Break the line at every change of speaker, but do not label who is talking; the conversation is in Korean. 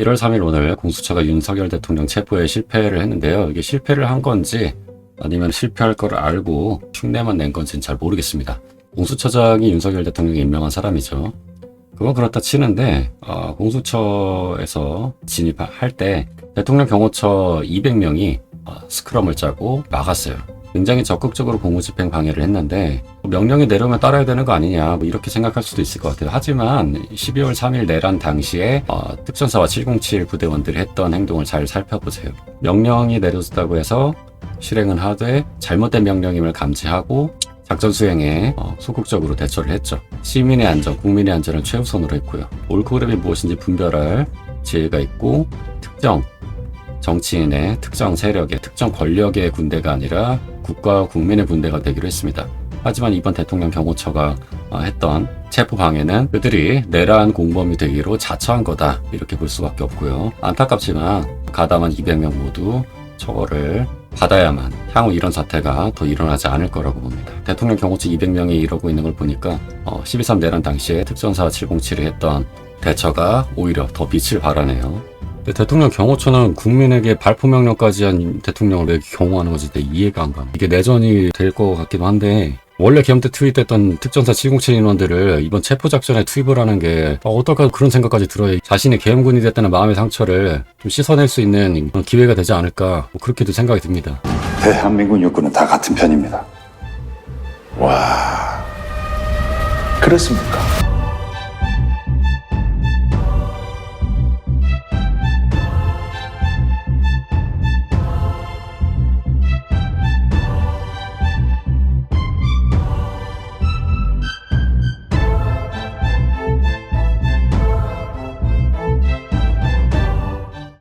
1월 3일 오늘 공수처가 윤석열 대통령 체포에 실패를 했는데요. 이게 실패를 한 건지 아니면 실패할 걸 알고 흉내만 낸 건지는 잘 모르겠습니다. 공수처장이 윤석열 대통령이 임명한 사람이죠. 그건 그렇다 치는데 어, 공수처에서 진입할 때 대통령 경호처 200명이 어, 스크럼을 짜고 막았어요. 굉장히 적극적으로 공무집행 방해를 했는데 뭐 명령이 내려오면 따라야 되는 거 아니냐 뭐 이렇게 생각할 수도 있을 것 같아요. 하지만 12월 3일 내란 당시에 어, 특전사와 707 부대원들이 했던 행동을 잘 살펴보세요. 명령이 내려졌다고 해서 실행은 하되 잘못된 명령임을 감지하고 작전 수행에 어, 소극적으로 대처를 했죠. 시민의 안전, 국민의 안전을 최우선으로 했고요. 옳고 그름이 무엇인지 분별할 지혜가 있고 특정 정치인의 특정 세력의 특정 권력의 군대가 아니라 국가 국민의 군대가 되기로 했습니다. 하지만 이번 대통령 경호처가 어, 했던 체포 방해는 그들이 내란 공범이 되기로 자처한 거다 이렇게 볼 수밖에 없고요. 안타깝지만 가담한 200명 모두 처벌을 받아야만 향후 이런 사태가 더 일어나지 않을 거라고 봅니다. 대통령 경호처 200명이 이러고 있는 걸 보니까 어, 12.3 내란 당시에 특전사 707이 했던 대처가 오히려 더 빛을 발하네요. 대통령 경호처는 국민에게 발포 명령까지 한 대통령을 왜 경호하는 건지 내 이해가 안 가. 이게 내전이 될 것 같기도 한데 원래 계엄 때 투입됐던 특전사 707 인원들을 이번 체포 작전에 투입을 하는 게 어, 어떨까 그런 생각까지 들어요. 자신이 계엄군이 됐다는 마음의 상처를 좀 씻어낼 수 있는 그런 기회가 되지 않을까 뭐 그렇게도 생각이 듭니다.
대한민국 육군은 다 같은 편입니다.
와. 그렇습니까?